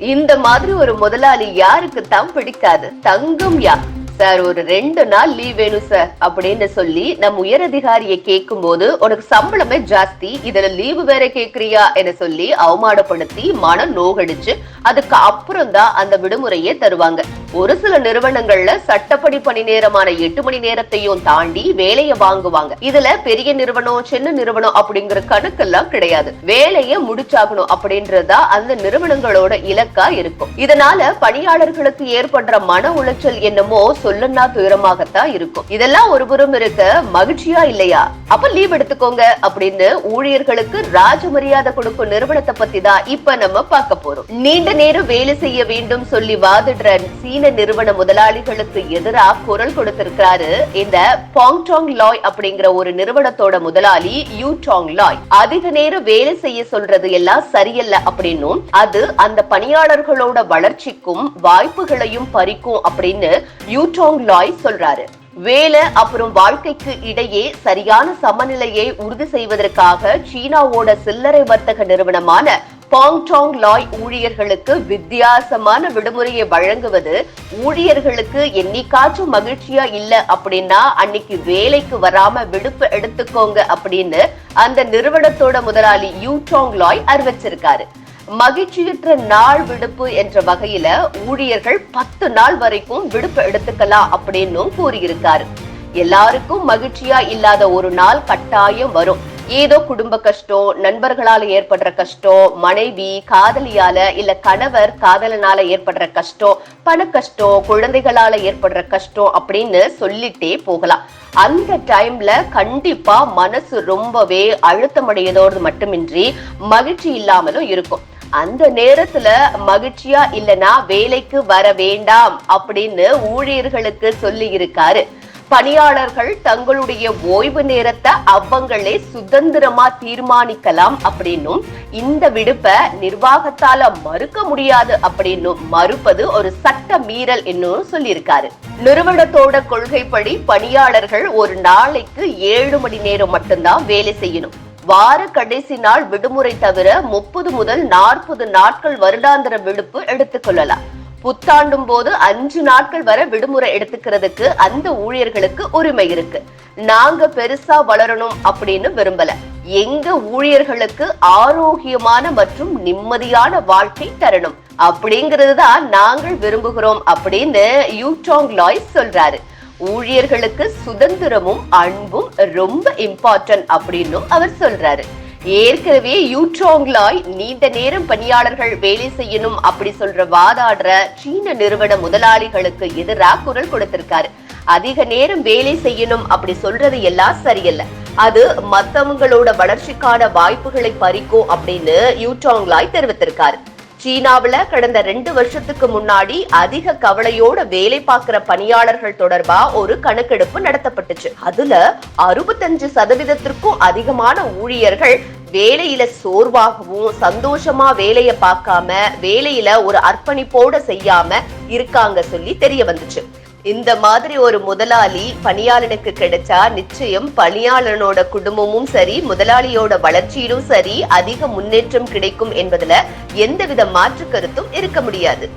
இந்த மாதிரி ஒரு முதலாளி யாருக்கு தான் பிடிக்காது? தங்கம் யா சார் ஒரு ரெண்டு நாள் லீவ் வேணும் சார் அப்படின்னு சொல்லி நம் உயரதிகாரியை கேட்கும் போது உனக்கு சம்பளமே ஜாஸ்தி இதுல லீவு வேற கேக்குறியா என சொல்லி அவமானப்படுத்தி மனம் நோகடிச்சு அதுக்கு அப்புறம் தான் அந்த விடுமுறையே தருவாங்க. ஒரு சில நிறுவனங்கள்ல சட்டப்படி பணி நேரமான எட்டு மணி நேரத்தையும் தாண்டி வேலையை வாங்குவாங்க. இதுல பெரிய நிறுவனம் சின்ன நிறுவனம் அப்படிங்கிற கணக்கெல்லாம் கிடையாது. வேலையை முடிச்சாகணும் அப்படின்றதா அந்த நிறுவனங்களோட இலக்கா இருக்கும். இதனால பணியாளர்களுக்கு ஏற்படுற மன உளைச்சல் என்னமோ சொல்லனா துயரமாகத்தான் இருக்கும். இதெல்லாம் ஒருபுறம் இருக்க மகிழ்ச்சியா இல்லையா? அப்ப லீவ் எடுத்துக்கோங்க அப்படின்னு ஊழியர்களுக்கு ராஜ மரியாதை கொடுக்கும் நிறுவனத்தை பத்தி தான் இப்ப நம்ம பார்க்க போறோம். நீண்ட நேரம் வேலை செய்ய வேண்டும் சொல்லி வாதிடுற சீன நிறுவன முதலாளிகளுக்கு எதிராக குரல் கொடுத்திருக்கிறாரு இந்த பாங்டாங் லாய் அப்படிங்கிற ஒரு நிறுவனத்தோட முதலாளி யூ டாங் லாய் அதிக நேரம் வேலை செய்ய சொல்றது எல்லாம் சரியல்ல அப்படின்னும் அது அந்த பணியாளர்களோட வளர்ச்சிக்கும் வாய்ப்புகளையும் பறிக்கும் அப்படின்னு யூ டாங் லாய் சொல்றாரு. வேலை அப்புறம் வாழ்க்கைக்கு இடையே சரியான சமநிலையை உறுதி செய்வதற்காக சீனாவோட சில்லறை வர்த்தக நிறுவனமான பாங்டாங் லாய் ஊழியர்களுக்கு வித்தியாசமான விடுமுறையை வழங்குவது ஊழியர்களுக்கு என்னைக்காச்சும் மகிழ்ச்சியா இல்ல அப்படின்னா அன்னைக்கு வேலைக்கு வராம விடுப்பு எடுத்துக்கோங்க அப்படின்னு அந்த நிறுவனத்தோட முதலாளி யூ டாங் லாய் அறிவிச்சிருக்காரு. மகிழ்ச்சியற்ற நாள் விடுப்பு என்ற வகையில ஊழியர்கள் பத்து நாள் வரைக்கும் விடுப்பு எடுத்துக்கலாம் அப்படின்னும் கூறியிருக்காரு. எல்லாருக்கும் மகிழ்ச்சியா இல்லாத ஒரு நாள் கட்டாயம் வரும். ஏதோ குடும்ப கஷ்டம் நண்பர்களால ஏற்படுற கஷ்டம் மனைவி காதலியால இல்ல கணவர் காதலனால ஏற்படுற கஷ்டம் பண கஷ்டம் குழந்தைகளால ஏற்படுற கஷ்டம் அப்படின்னு சொல்லிட்டே போகலாம். அந்த டைம்ல கண்டிப்பா மனசு ரொம்பவே அழுத்தமடையதோடு மட்டுமின்றி மகிழ்ச்சி இல்லாமலும் இருக்கும். அந்த நேரத்துல மகிழ்ச்சியா இல்லனா வேலைக்கு வர வேண்டாம் அப்படின்னு ஊழியர்களுக்கு சொல்லி இருக்காரு பணியாளர்கள் தங்களுடைய ஓய்வு நேரத்தை அவங்களே சுதந்திரமா தீர்மானிக்கலாம் அப்படின்னும் இந்த விடுப்பை நிர்வாகத்தால மறுக்க முடியாது அப்படின்னும் மறுப்பது ஒரு சட்ட மீறல் என்னும் சொல்லியிருக்காரு. நிறுவனத்தோட கொள்கைப்படி பணியாளர்கள் ஒரு நாளைக்கு ஏழு மணி நேரம் மட்டும்தான் வேலை செய்யணும். வார கடைசி நாள் விடுமுறை தவிர முப்பது முதல் நாற்பது நாட்கள் வருடாந்திர விடுப்பு எடுத்துக்கொள்ளலாம் புத்தாண்டும் போது அஞ்சு நாட்கள் வரை விடுமுறை எடுத்துக்கிறதுக்கு அந்த ஊழியர்களுக்கு உரிமை இருக்கு. நாங்க பெருசா வளரணும் அப்படின்னு விரும்பல. எங்க ஊழியர்களுக்கு ஆரோக்கியமான மற்றும் நிம்மதியான வாழ்க்கை தரணும். அப்படிங்கிறது தான் நாங்கள் விரும்புகிறோம் அப்படின்னு யூடாங் லாய் சொல்றாரு. ஊழியர்களுக்கு சுதந்திரமும் அன்பும் ரொம்ப இம்பார்ட்டன்ட் அப்படின்னும் அவர் சொல்றாரு. ஏற்கனவே யூட்ரோங்லாய் நீண்ட நேரம் பணியாளர்கள் வேலை செய்யணும் அப்படி சொல்ற வாதாடுற சீன நிறுவன முதலாளிகளுக்கு எதிராக குரல் கொடுத்திருக்காரு. அதிக நேரம் வேலை செய்யணும் அப்படி சொல்றது எல்லாம் சரியில்லை. அது மத்தவங்களோட வளர்ச்சிக்கான வாய்ப்புகளை பறிக்கும் அப்படின்னு யூட்ரோங்லாய் தெரிவித்திருக்காரு. சீனாவுல கடந்த ரெண்டு வருஷத்துக்கு முன்னாடி அதிக கவலையோட வேலை பார்க்கிற பணியாளர்கள் தொடர்பா ஒரு கணக்கெடுப்பு நடத்தப்பட்டுச்சு. அதுல அறுபத்தஞ்சு சதவீதத்திற்கும் அதிகமான ஊழியர்கள் வேலையில சோர்வாகவும் சந்தோஷமா வேலைய பார்க்காம வேலையில ஒரு அர்ப்பணிப்போட செய்யாம இருக்காங்க சொல்லி தெரிய வந்துச்சு. இந்த மாதிரி ஒரு முதலாளி பணியாளனுக்கு கிடைச்சா நிச்சயம் பணியாளனோட குடும்பமும் சரி முதலாளியோட வளர்ச்சியிலும் சரி அதிக முன்னேற்றம் கிடைக்கும் என்பதுல எந்தவித மாற்று கருத்தும் இருக்க முடியாது.